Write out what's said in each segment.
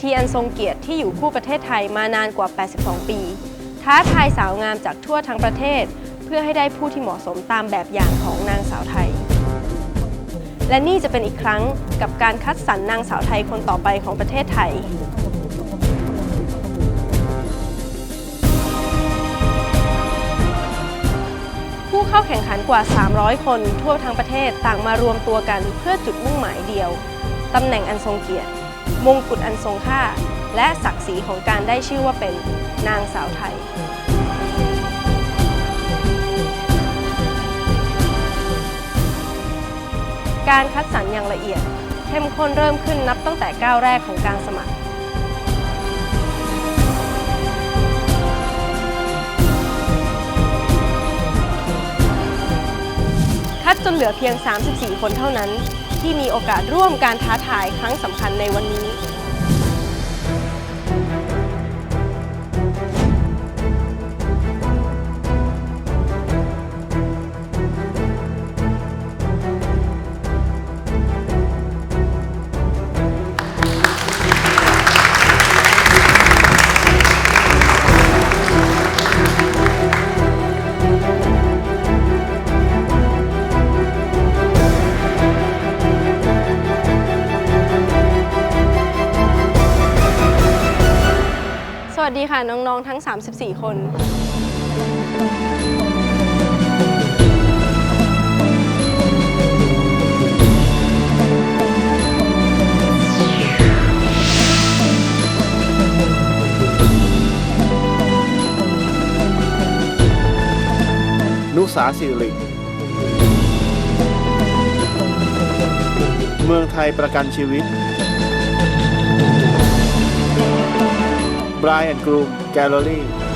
ทีอันทรงเกียรติที่อยู่คู่ประเทศไทยมานานกว่า 82 ปี ท้าทายสาวงามจากทั่วทั้งประเทศ เพื่อให้ได้ผู้ที่เหมาะสมตามแบบอย่างของนางสาวไทย และนี่จะเป็นอีกครั้งกับการคัดสรรนางสาวไทยคนต่อไปของประเทศไทยผู้เข้าแข่งขันกว่า 300 คนทั่วทั้งประเทศต่างมารวมตัวกันเพื่อจุดมุ่งหมายเดียว ตำแหน่งอันทรงเกียรติ มงกุฎอันทรงค่า และศักดิ์ศรีของการได้ชื่อว่าเป็นนางสาวไทย การคัดสรรอย่างละเอียด เข้มข้นเริ่มขึ้นนับตั้งแต่ก้าวแรกของการสมัครคัดจนเหลือเพียง 34 คนเท่านั้น ที่มีโอกาสร่วมการท้าทายครั้งสำคัญในวันนี้ 34 คน นุสาสิริเมืองไทยประกันชีวิต บร a ย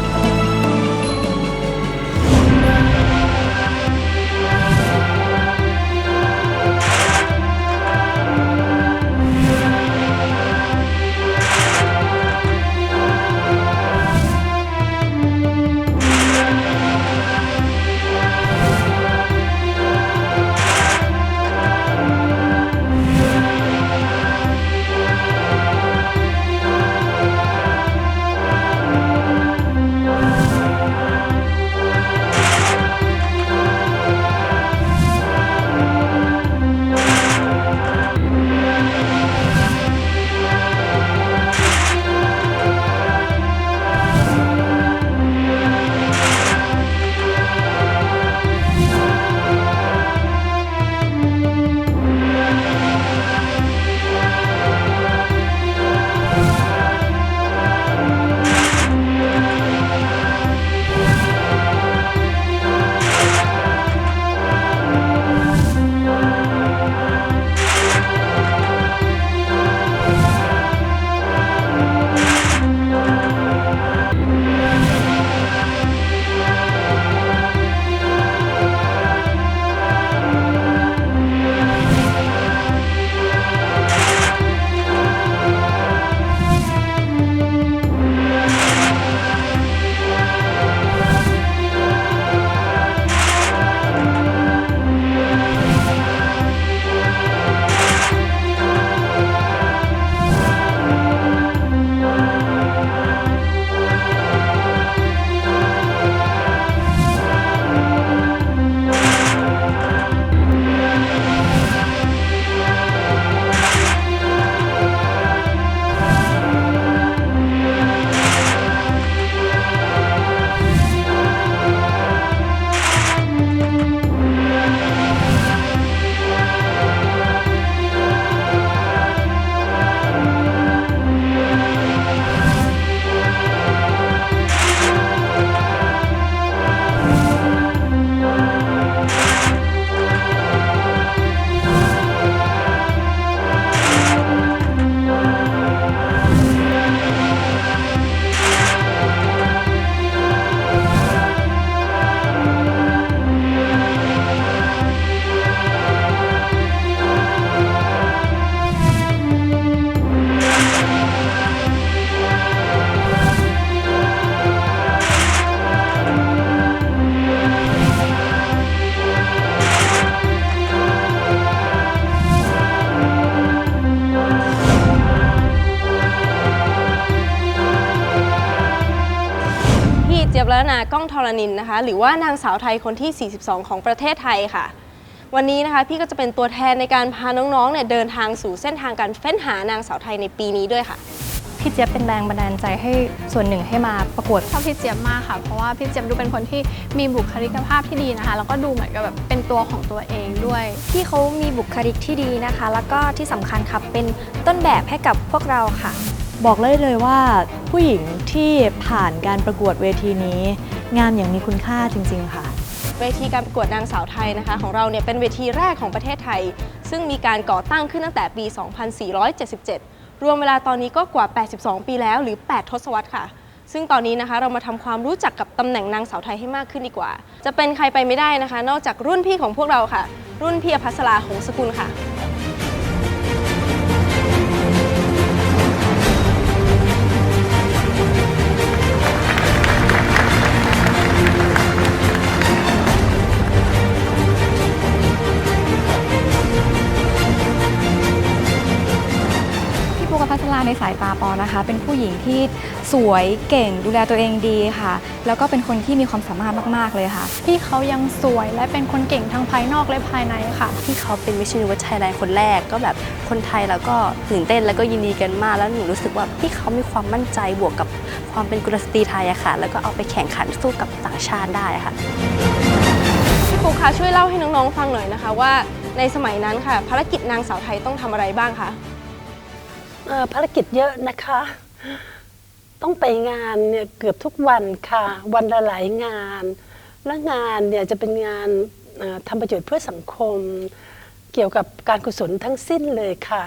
องธรณินนะคะ หรือว่านางสาวไทยคนที่ 42 ของประเทศไทยค่ะ วันนี้นะคะพี่ก็จะเป็นตัวแทนในการพาน้องๆเนี่ยเดินทางสู่เส้นทางการเฟ้นหานางสาวไทยในปีนี้ด้วยค่ะ พี่เจี๊ยบเป็นแรงบันดาลใจให้ส่วนหนึ่งให้มาประกวด ชอบพี่เจี๊ยบมากค่ะ เพราะว่าพี่เจี๊ยบดูเป็นคนที่มีบุคลิกภาพที่ดีนะคะ แล้วก็ดูเหมือนกับแบบเป็นตัวของตัวเองด้วย พี่เขามีบุคลิกที่ดีนะคะ แล้วก็ที่สำคัญครับเป็นต้นแบบให้กับพวกเราค่ะ บอกเลยเลยว่าผู้หญิงที่ผ่านการประกวดเวทีนี้ งานอย่างมีคุณค่าจริง ๆ ค่ะ เวทีการประกวดนางสาวไทยนะคะของเราเนี่ยเป็นเวทีแรกของประเทศไทย ซึ่งมีการก่อตั้งขึ้นตั้งแต่ปี 2477 รวมเวลาตอนนี้ก็กว่า 82 ปีแล้วหรือ 8 ทศวรรษค่ะ ซึ่งตอนนี้นะคะเรามาทำความรู้จักกับตำแหน่งนางสาวไทยให้มากขึ้นดีกว่า จะเป็นใครไปไม่ได้นะคะ นอกจากรุ่นพี่ของพวกเราค่ะ รุ่นพี่อภัสราหงสกุลค่ะ ในสายตาปอนะคะ เป็นผู้หญิงที่สวยเก่งดูแลตัวเองดีค่ะ แล้วก็เป็นคนที่มีความสามารถมาก ๆ เลยค่ะ พี่เขายังสวยและเป็นคนเก่งทั้งภายนอกและภายในค่ะที่เขาเป็นมิชชันนิเวิร์สไทยแลนด์คนแรกก็แบบคนไทยแล้วก็ตื่นเต้นแล้วก็ยินดีกันมาก แล้วหนูรู้สึกว่าพี่เขามีความมั่นใจบวกกับความเป็นกุลสตรีไทยอะค่ะ แล้วก็เอาไปแข่งขันสู้กับต่างชาติได้อะค่ะพี่ปูคะช่วยเล่าให้น้องๆฟังหน่อยนะคะว่าในสมัยนั้นค่ะ ภารกิจนางสาวไทยต้องทำอะไรบ้างคะเอ่อ ภารกิจเยอะนะคะ ต้องไปงานเนี่ยเกือบทุกวันค่ะ วันละหลายงาน และงานเนี่ยจะเป็นงานเอ่อทำประโยชน์เพื่อสังคม เกี่ยวกับการกุศลทั้งสิ้นเลยค่ะ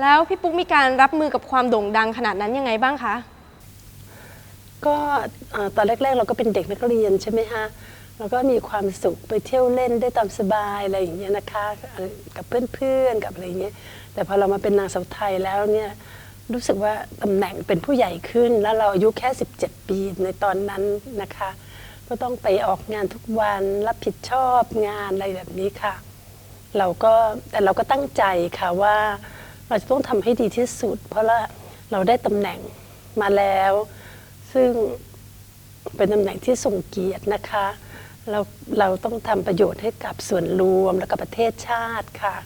แล้วพี่ปุ๊กมีการรับมือกับความโด่งดังขนาดนั้นยังไงบ้างคะ ก็เอ่อตอนแรก ๆ เราก็เป็นเด็กนักเรียนใช่ไหมฮะเราก็มีความสุขไปเที่ยวเล่นได้ตามสบายอะไรอย่างเงี้ยนะคะเอ่อกับเพื่อนๆกับอะไรอย่างเงี้ย แต่พอเรามาเป็นนางสาวไทยแล้วเนี่ยรู้สึกว่าตำแหน่งเป็นผู้ใหญ่ขึ้น แล้วเราอายุแค่ 17 ปีในตอนนั้นนะคะ ก็ต้องไปออกงานทุกวันรับผิดชอบงานอะไรแบบนี้ค่ะ เราก็แต่เราก็ตั้งใจค่ะว่าเราจะต้องทำให้ดีที่สุด เพราะว่าเราได้ตำแหน่งมาแล้ว ซึ่งเป็นตำแหน่งที่ทรงเกียรตินะคะ เราเราต้องทำประโยชน์ให้กับส่วนรวมและกับประเทศชาติค่ะ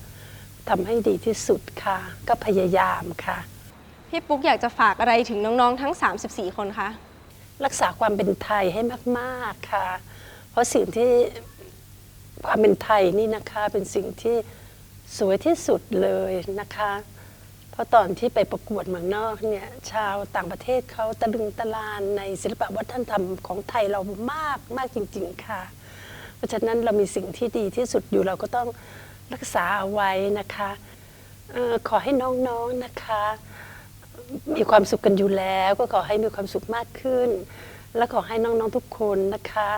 ทำให้ดีที่สุดค่ะ ก็พยายามค่ะ พี่ปุ๊กอยากจะฝากอะไรถึงน้องๆทั้ง 34 คนคะ รักษาความเป็นไทยให้มากๆค่ะ เพราะสิ่งที่ความเป็นไทยนี่นะคะเป็นสิ่งที่สวยที่สุดเลยนะคะ เพราะตอนที่ไปประกวดเมืองนอกเนี่ยชาวต่างประเทศเขาตะลึงตะลานในศิลปวัฒนธรรมของไทยเรามากมากจริง ๆ ค่ะ เพราะฉะนั้นเรามีสิ่งที่ดีที่สุดอยู่เราก็ต้อง รักษาเอาไว้นะคะออขอให้น้องๆนะคะ มีความสุขกันอยู่แล้วก็ขอให้มีความสุขมากขึ้น และขอให้น้องๆทุกคนนะคะ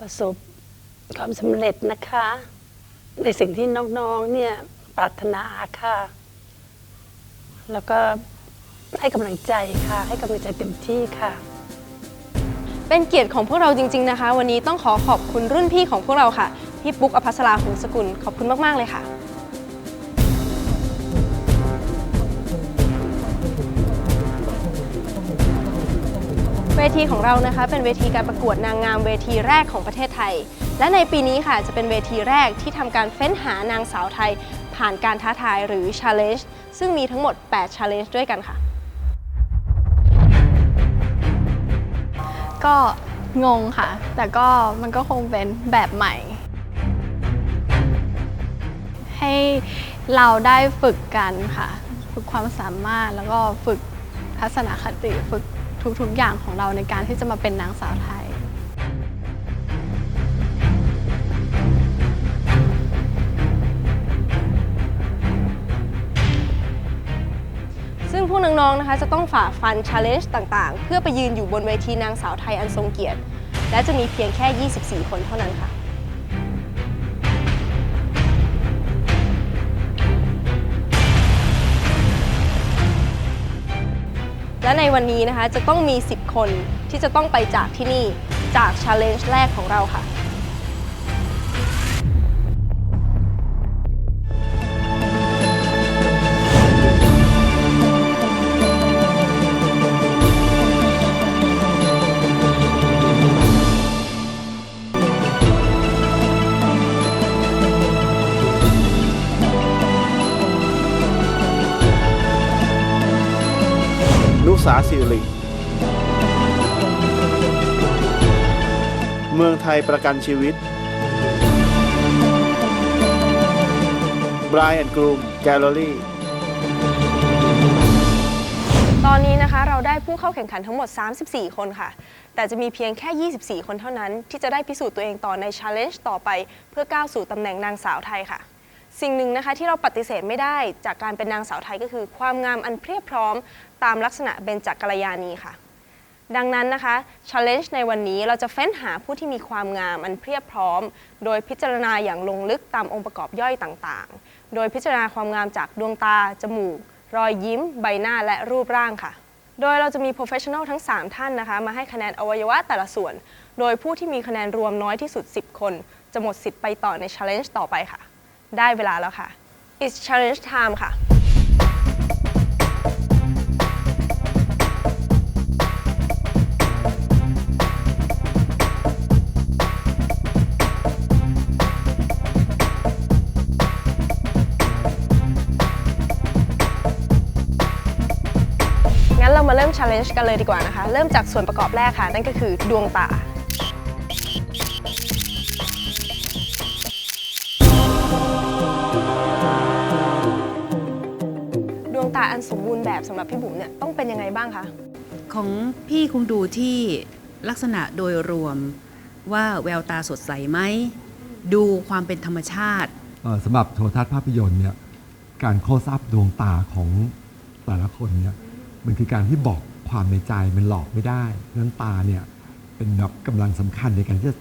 ประสบความสำเร็จนะคะ ในสิ่งที่น้องๆเนี่ยปรารถนาค่ะ แล้วก็ให้กำลังใจค่ะ ให้กำลังใจเต็มที่ค่ะเป็นเกียรติของพวกเราจริง ๆ นะคะ วันนี้ต้องขอขอบคุณรุ่นพี่ของพวกเราค่ะ พี่ปุ๊กอภัสราหงสกุล ขอบคุณมาก ๆ เลยค่ะเวทีของเรานะคะเป็นเวทีการประกวดนางงามเวทีแรกของประเทศไทย และในปีนี้ค่ะจะเป็นเวทีแรกที่ทำการเฟ้นหานางสาวไทย ผ่านการท้าทายหรือ Challenge ซึ่งมีทั้งหมด 8 Challenge ด้วยกันค่ะ ก็งงค่ะ แต่ก็มันก็คงเป็นแบบใหม่ ให้เราได้ฝึกกันค่ะ ฝึกความสามารถแล้วก็ฝึกทัศนคติฝึกทุกๆอย่างของเราในการที่จะมาเป็นนางสาวไทย ซึ่งพวกน้องๆนะคะจะต้องฝ่าฟัน challenge ต่างๆ เพื่อไปยืนอยู่บนเวทีนางสาวไทยอันทรงเกียรติ และจะมีเพียงแค่ 24 คนเท่านั้นค่ะ และในวันนี้นะคะจะต้องมี 10 คนที่จะต้องไปจากที่นี่จาก challenge แรกของเราค่ะาสิริ เมืองไทยประกันชีวิต Bride and Groom Gallery ตอนนี้นะคะเราได้ผู้เข้าแข่งขันทั้งหมด 34 คนค่ะ แต่จะมีเพียงแค่ 24 คนเท่านั้น ที่จะได้พิสูจน์ตัวเองต่อใน Challenge ต่อไป เพื่อก้าวสู่ตำแหน่งนางสาวไทยค่ะ สิ่งหนึ่งนะคะที่เราปฏิเสธไม่ได้จากการเป็นนางสาวไทยก็คือ ความงามอันเพรียบพร้อม ตามลักษณะเบญจกัลยาณีค่ะ ดังนั้นนะคะ Challenge ในวันนี้เราจะเฟ้นหาผู้ที่มีความงามอันเพียบพร้อม โดยพิจารณาอย่างลงลึกตามองค์ประกอบย่อยต่างๆ โดยพิจารณาความงามจากดวงตา จมูก รอยยิ้ม ใบหน้าและรูปร่างค่ะ โดยเราจะมี professional ทั้ง 3 ท่านนะคะ มาให้คะแนนอวัยวะแต่ละส่วน โดยผู้ที่มีคะแนนรวมน้อยที่สุด 10 คน จะหมดสิทธิ์ไปต่อใน Challenge ต่อไปค่ะ ได้เวลาแล้วค่ะ It's Challenge time ค่ะ challenge กันเลยดีกว่านะคะ เริ่มจากส่วนประกอบแรกค่ะ นั่นก็คือดวงตา ดวงตาอันสมบูรณ์แบบสำหรับพี่บุ๋มเนี่ยต้องเป็นยังไงบ้างคะ ของพี่คงดูที่ลักษณะโดยรวมว่าแววตาสดใสไหม ดูความเป็นธรรมชาติ เอ่อสำหรับโทรทัศน์ภาพยนตร์เนี่ยการโคสอัพดวงตาของแต่ละคนเนี่ยมันคือการที่บอก ความในใจมันหลอกไม่ได้เพราะฉะนั้นตาเนี่ยเป็นแบบกำลังสำคัญในการที่จะ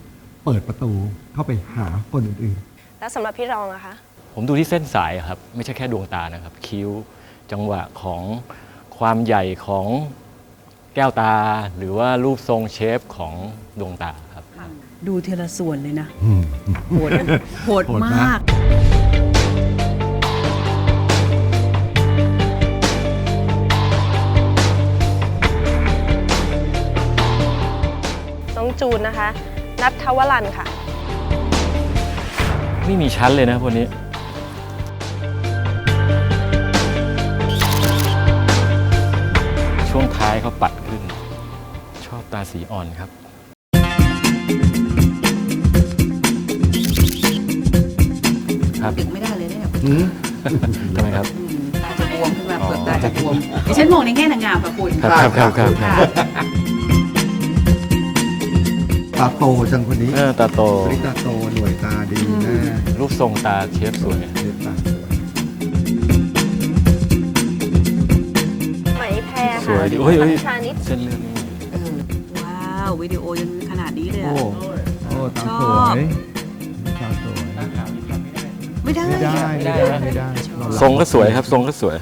เปิดประตูเข้าไปหาคนอื่นๆแล้วสำหรับพี่รองอะคะ ผมดูที่เส้นสายอะครับ ไม่ใช่แค่ดวงตานะครับ คิ้วจังหวะของความใหญ่ของแก้วตา หรือว่ารูปทรงเชฟของดวงตาครับ ดูเทละส่วนเลยนะอืมโหดโหดโหดมากมาก จูนนะคะ นัททวรันค่ะ ไม่มีชั้นเลยนะพวกนี้ ช่วงท้ายเขาปัดขึ้น ชอบตาสีอ่อนครับครับดึกไม่ได้เลยเนี่ยทำไมครับอืมตาจะบวมขึ้นมาอ๋อเปิดตาจะบวมดิฉันมองในแง่นางงามค่ะคุณ ครับครับครับครับค่ะ ตาโตจังคนนี้เออตาโตคนนี้ตาโตหน่วยตาดีนะรูปทรงตาเชฟสวยเรียบตาสวยไหมแพรสค่ะวยดิโอ้ยโอ้ยชานิดเส้นเลือดนี่เออว้าววิดีโอยังขนาดนี้เลยโอ้อะ โอ้ตาชสอบวยตาสวยไม่ได้ไม่ได้ไม่ได้ไม่ได้เราหลับทรงก็สวยครับทรงก็สวย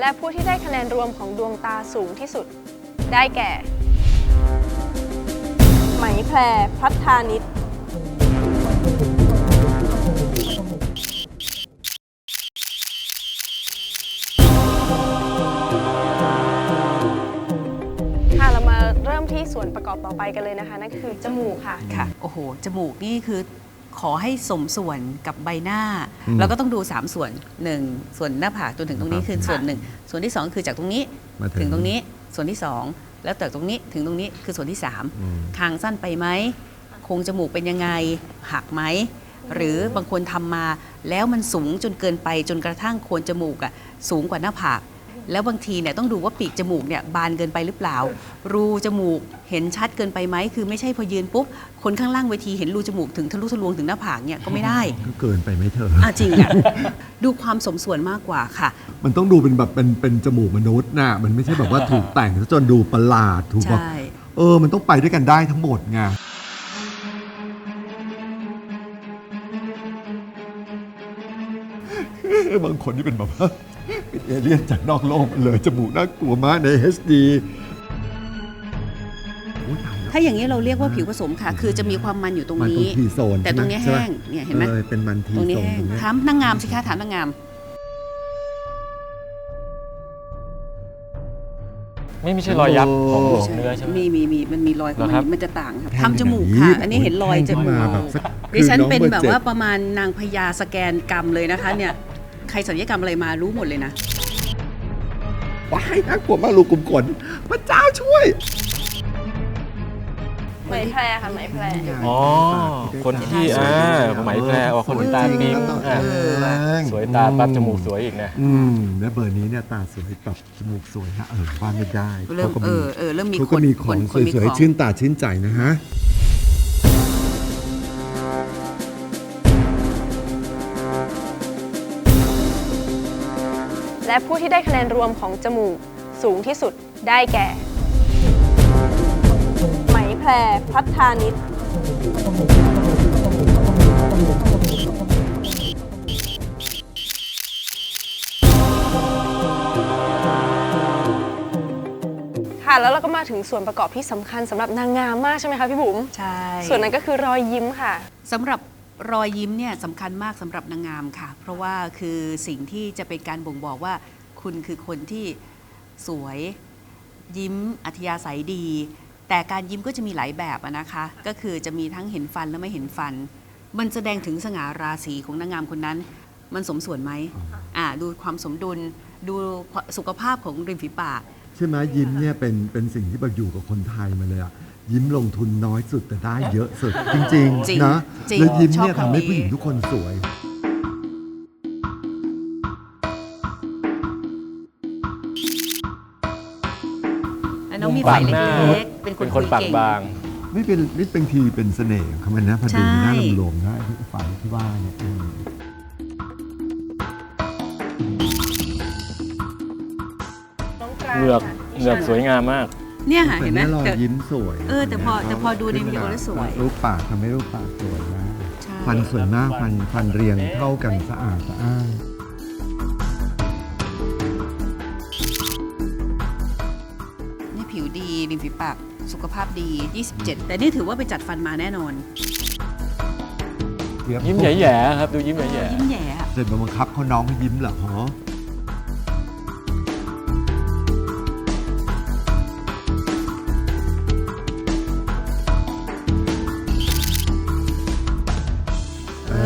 และผู้ที่ได้คะแนนรวมของดวงตาสูงที่สุด ได้แก่ ไหมแพรพัฒานิดค่ะเรามาเริ่มที่ส่วนประกอบต่อไปกันเลยนะคะ นั่นคือจมูกค่ะ ค่ะ โอ้โห จมูกนี่คือ ขอให้สมส่วนกับใบหน้าอืมเราก็ต้องดู 3 ส่วน 1 ส่วนหน้าผากจนถึงตรงนี้คือส่วนหนึ่งส่วนที่ 2 คือจากตรงนี้มาถึงตรงนี้ส่วนที่ 2 แล้วจากตรงนี้ถึงตรงนี้คือส่วนที่ อืม 3 คางสั้นไปไหมโครงจมูกเป็นยังไงหักไหม หรือบางคนทำมาแล้วมันสูงจนเกินไปจนกระทั่งโคนจมูกอะสูงกว่าหน้าผาก แล้วบางทีเนี่ยต้องดูว่าปีกจมูกเนี่ยบานเกินไปหรือเปล่า รูจมูกเห็นชัดเกินไปไหมคือไม่ใช่พอยืนปุ๊บคนข้างล่างเวทีเห็นรูจมูกถึงทะลุทะลวงถึงหน้าผากเนี่ยก็ไม่ได้ก็เกินไปไหมเธออะจริงอะดูความสมส่วนมากกว่าค่ะ มันต้องดูเป็นแบบเป็นเป็นจมูกมนุษย์น่ะมันไม่ใช่แบบว่าถูกแต่งซะจนดูประหลาดถูกแบบใช่เออมันต้องไปด้วยกันได้ทั้งหมดไง บางคนที่เป็นแบบว่าเป็นเอเลี่ยนจากนอกโลกมาเลยจมูกน่ากลัวมากใน HD โอ้ยตายแล้วถ้าอย่างนี้เราเรียกว่าผิวผสมค่ะ คือจะมีความมันอยู่ตรงมันตรนี้งทีโซนแต่ตรงเนี้ยใช่ไหมแห้งเนี่ยเห็นไหม ออเป็นมันทีตรงนี้โซนแห้งตรงเนี้ย ถามนางงามสิคะถามนางงาม ไม่ไม่ใช่รอยยับของเนื้อใช่ไหม มีมีมีมันมีรอยของเหรอครัมับ นมันจะต่างครับแห้งทำจมูกอย่างนี้ค่ะ อันนี้เห็นรอยแห้งจมูกขึ้นมาแบบสักดิฉันคือน้องเป็นเบอร์แบบเจ็ดว่าประมาณนางพญาสแกนกรรมเลยนะคะเนี่ย ใครศัลยกรรมอะไรมารู้หมดเลยนะว้ายน่ากลัวมากลูกกลุ่มขนพระเจ้าช่วย ไหมแพรค่ะไหมแพร อ๋อ คนที่อ่าไหมแพรอ๋อคนตาปิ๊งอะสวยตาปั๊บจมูกสวยอีกนะ อืมและเบอร์นี้เนี่ยตาสวยแบบจมูกสวยนะเออว่าไม่ได้เริ่มขาก็เออเออเริ่มมีเขาคก็นมีของคนคนมีสวยของๆชื่นตาชื่นใจนะฮะ และผู้ที่ได้คะแนนรวมของจมูกสูงที่สุดได้แก่ ไหมแพรพัฒานิชค่ะแล้วเราก็มาถึงส่วนประกอบที่สำคัญสำหรับนางงามมากใช่ไหมคะพี่บุ๋ม ใช่ ส่วนนั้นก็คือรอยยิ้มค่ะ สำหรับ รอยยิ้มเนี่ยสำคัญมากสำหรับนางงามค่ะ เพราะว่าคือสิ่งที่จะเป็นการบ่งบอกว่า คุณคือคนที่สวย ยิ้มอัธยาศัยดี แต่การยิ้มก็จะมีหลายแบบนะคะ ก็คือจะมีทั้งเห็นฟันและไม่เห็นฟัน มันแสดงถึงสง่าราศีของนางงามคนนั้น มันสมส่วนไหมอ่าดูความสมดุลดูสุขภาพของริมฝีปาก ใช่ไหมยิ้มเนี่ยเป็นเป็นสิ่งที่แบบอยู่กับคนไทยมาเลยอะ ยิ้มลงทุนน้อยสุดแต่ได้เยอะสุด จริงจริงๆนะจริงแล้วยิ้มเนี่ยชอบคำทำให้นี้ผู้หญิงทุกคนสวย แล้วน้องมีไฝเล็กๆเป็นคนเป็นคนคุยปากเก่ง บาง ไม่เป็นนี่เป็นทีเป็นเสน่ห์ของมันนะพอดีใช่หน้าลมๆนะไอ้ฝ่ายที่ว่าเนี่ยอืมเหงือกเหงือกสวยงามมาก เนี่ยค่ะเห็นไหมแต่รอยแต่ยิ้มสวยเออแต่พอแต่พอดูในวิดีโอแล้วสวย รูปปากทำให้รูปปากสวยนะใช่ ฟันสวยมากฟันฟันเรียงเท่ากันสะอาดสะอ้านนี่ผิวดีริมฝีปากสุขภาพดี 27 แต่นี่ถือว่าไปจัดฟันมาแน่นอนยิ้มแย่ๆครับ ดูยิ้มแย่ยิ้มแย่อะเสร็จมาบังคับเขาน้องให้ยิ้มเหรอฮะ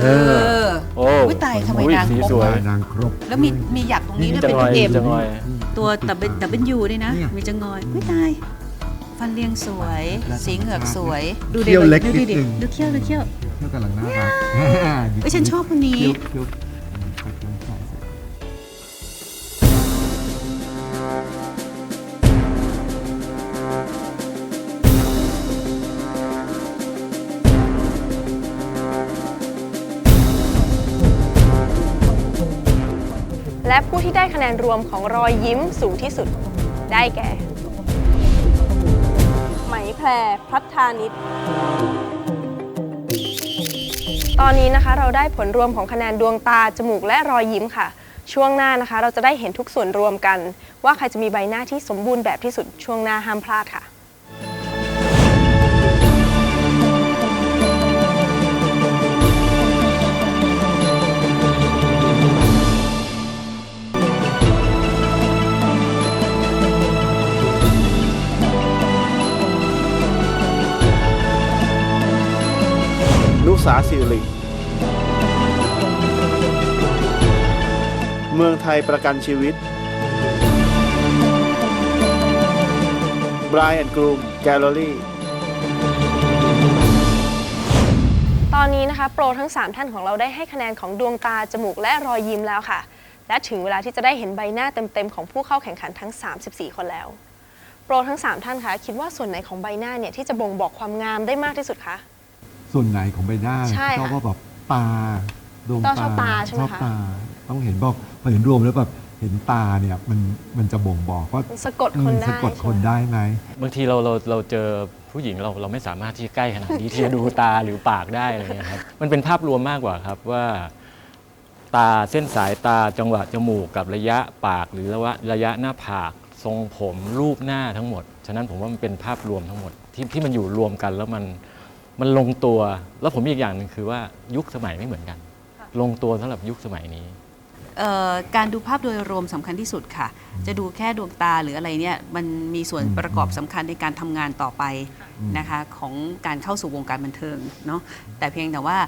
เออๆโอ้อุ๊ยตายทำไมอุ๊ยนางสีครบสวย นางครบแล้วมีมีหยักตรงนี้ด้วยจะเป็นงอยเอ็มจะงอย ตัวแต่เป็นแต่เป็นยูด้วยนะเนี่ยมีจะงอยไม่ตายฟันเรียงสวย สีเหงือกสวย ดูเขี้ยวเล็กดูนิดิดนึงดูเขี้ยวดูเขี้ยว เที่ยวกำลังน่ารักเอ้ยฉันชอบคนนี้เขี้ยวเขี้ยว ที่ได้คะแนนรวมของรอยยิ้มสูงที่สุด ได้แก่ ไหมแพรพัฒานิชตอนนี้นะคะเราได้ผลรวมของคะแนนดวงตา จมูกและรอยยิ้มค่ะ ช่วงหน้านะคะ เราจะได้เห็นทุกส่วนรวมกัน ว่าใครจะมีใบหน้าที่สมบูรณ์แบบที่สุดช่วงหน้าห้ามพลาดค่ะ นุสาสิริ เมืองไทยประกันชีวิต Brian Groom Gallery ตอนนี้นะคะโปรทั้ง 3 ท่านของเราได้ให้คะแนนของดวงตา จมูกและรอยยิ้มแล้วค่ะ และถึงเวลาที่จะได้เห็นใบหน้าเต็มๆ ของผู้เข้าแข่งขันทั้ง 34 คนแล้ว โปรทั้ง 3 ท่านคะคิดว่าส่วนไหนของใบหน้าเนี่ยที่จะบ่งบอกความงามได้มากที่สุดคะ ส่วนไหนของใบหน้าใช่ค่ะชอบว่าแบบตาดวงต้ตาองชอบตาใช่ไหมชอบคะ ตา ต้องเห็นบอกพอเห็นรวมแล้วแบบเห็นตาเนี่ยมันมันจะบ่งบอกว่ามันสะกดคนอืมได้ สะกดคนได้ไหม บางทีเราเราเราเจอผู้หญิงเราเราไม่สามารถที่ใกล้ขนาดนี้ ที่จะดูตาหรือปากได้อะไรเงี้ยครับมันเป็นภาพรวมมากกว่าครับว่า ตาเส้นสายตาจังหวะจมูกกับระยะปากหรือระยะระยะหน้าผาก ทรงผมรูปหน้าทั้งหมด ฉะนั้นผมว่ามันเป็นภาพรวมทั้งหมดที่ที่มันอยู่รวมกันแล้วมัน มันลงตัว แล้วผมมีอีกอย่างหนึ่งคือว่ายุคสมัยไม่เหมือนกัน ลงตัวสำหรับยุคสมัยนี้เอ่อการดูภาพโดยรวมสำคัญที่สุดค่ะ จะดูแค่ดวงตาหรืออะไรเนี่ยมันมีส่วนอืมประกอบสำคัญในการทำงานต่อไปอืมนะคะของการเข้าสู่วงการบันเทิงเนาะแต่เพียงแต่ว่า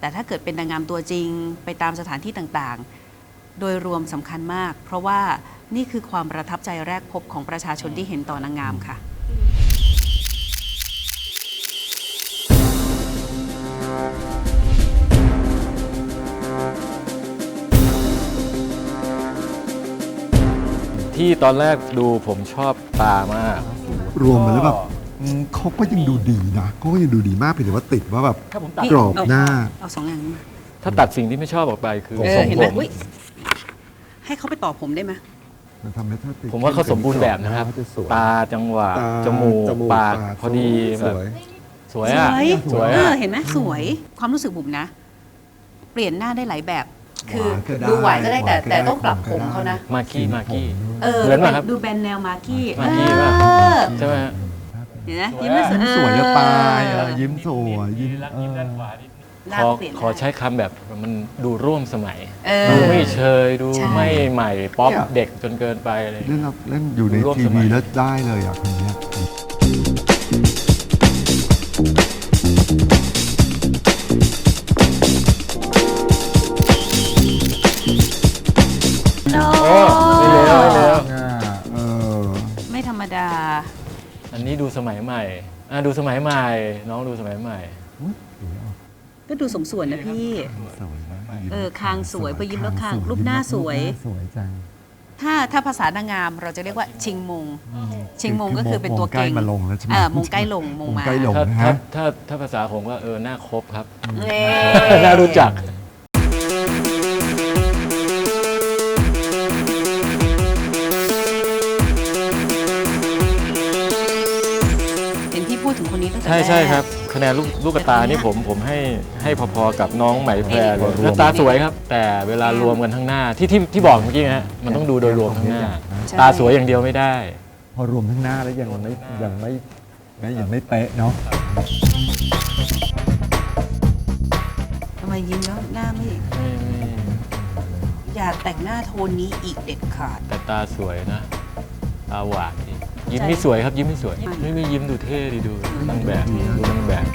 แต่ถ้าเกิดเป็นนางงามตัวจริงไปตามสถานที่ต่างๆ โดยรวมสำคัญมาก เพราะว่านี่คือความประทับใจแรกพบของประชาชนที่เห็นต่อนางงามค่ะ ที่ตอนแรกดูผมชอบตามาก รวมมาแล้วแบบอืมเขาก็ยังดูดีนะเขาก็ยังดูดีมากเพียงแต่ว่าติดว่าแบบถ้าผมตัด กรอบหน้า เอาสองอย่างนี้มาถ้าตัดสิ่งที่ไม่ชอบออกไปคือเอทรองเห็นไหผมม อุ๊ยให้เขาไปต่อผมได้ไหมมันทำให้ถ้าติดผมว่าเขาสมบูรณ์แบบนะครับเขาจะสวยตาจังหวะ ตาจมูกจมูกปากปาก พอดีสแบบวย สวยอะ สวยเออะอเห็นไหมสวยความรู้สึกบุ๋มนะ เปลี่ยนหน้าได้หลายแบบ คือหวานก็ได้ดูหวานก็ได้แต่หวานก็ได้แต่ต้องปรับหวานก็ผมได้เขานะมากกี้มากกี้เออเหมือนป่ะครับ ดูแบนแนวมาร์กี้มากกี้ป่ะเออใช่ไหมฮะเห็นไหมยิ้มไม่สวยสวยจะตายเออะอยิ้มสวยยิ้มเออหน้าขอเปลี่ยนขอใช้คำแบบมันดูร่วมสมัยเออดูไม่เชยดูใช่ไม่ใหม่ ป๊อปเนี่ยเด็กจนเกินไปอะไรอย่างเล่เงี้ยนแล้วเล่นอยู่ในร่วมทีสมัวียแล้วได้เลยอะคนเนี้ ไม่เลวไม่เลวอ่าเออไม่ธรรมดา อันนี้ดูสมัยใหม่อะดูสมัยใหม่ น้องดูสมัยใหม่ ก็ดูสมส่วนนะพี่ สวยนะยิ้มเออคางสวยพอยิ้มแล้วคางรูปหน้าสวย รูปหน้าสวยจังถ้าถ้าภาษานางงามเราจะเรียกว่าชิงมง ชิงมงก็คือเป็นตัวมงใกล้เก่งมาลงแล้วใช่ไหมเออมงใกล้ลงมงมา ใกล้ลงถ้านะถ้าฮะ ถ้าถ้าภาษาผมว่าเออหน้าครบครับเน่น่ารู้จัก ใช่แรกใช่ครับคะแนนลูกลูกกระตานี่ผมผมให้ให้พอๆกับน้องไหมแพรเลยรวมหน้าตาสวยครับ แต่เวลารวมกันทั้งหน้าที่ที่ที่บอกเมื่อกี้นะฮะมันต้องดูโดยรวมทั้งหน้าตาสวยอย่างเดียวไม่ได้ พอรวมทั้งหน้าแล้วยังไม่ยังไม่ไม่ยังไม่เป๊ะเนาะทำไมยิ้มแล้วหน้าไม่ ไม่ไม่อย่าแต่งหน้าโทนนี้อีกเด็ดขาดแต่ตาสวยนะ ตาหวานดี ยิ้มไม่สวยครับยิ้มไม่สวยไม่ไม่ยิ้มดูเท่ดีดูนางแบบดูนางแบบ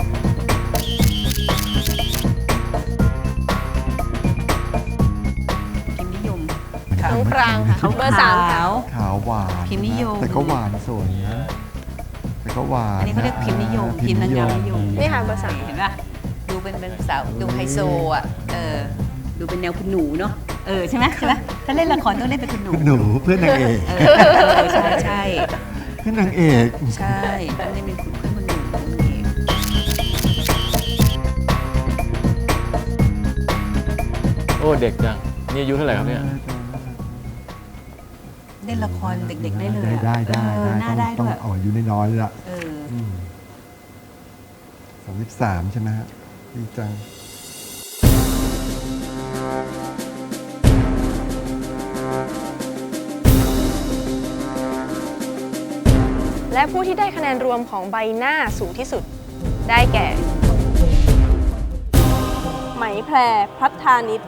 พิมพ์นิยมน้องปรางค่ะเบอร์สามค่ะ ขาว ขาวหวานพิมพ์นิยม แต่ก็หวานสวยนะแต่ก็หวานอันนี้เขาเรียกพิมพ์นิยม พิมพ์นางงามนิยมนี่ค่ะเบอร์สามเห็นป่ะดูเป็นเป็นสาวดูไฮโซอะเออดูเป็นแนวคุณหนูเนาะเออใช่ไหมใช่ไหมถ้าเล่นละครต้องเล่นเป็นคุณหนูคุณหนูเพื่อนนางเอก เออเออใช่ใช่ เพื่อนนางเอกใช่ต้องเล่นเป็นคุณเพื่อนคุณหนูนางเอกโอ้เด็กจังนี่อายุเท่าไหร่ครับเนี่ยเล่นละครเด็กๆได้เลยได้อะได้ได้เออหน้าได้ต้ด้องวยอ๋ออยู่ในน้อยๆเลยละเออ สามสิบสามใช่ไหมฮะดีจัง และผู้ที่ได้คะแนนรวมของใบหน้าสูงที่สุด ได้แก่ ไหมแพรพัฒานิช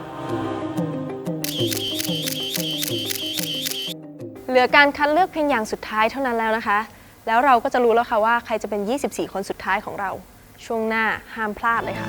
เหลือการคัดเลือกเพียงอย่างสุดท้ายเท่านั้นแล้วนะคะ แล้วเราก็จะรู้แล้วค่ะว่าใครจะเป็น 24 คนสุดท้ายของเรา ช่วงหน้าห้ามพลาดเลยค่ะ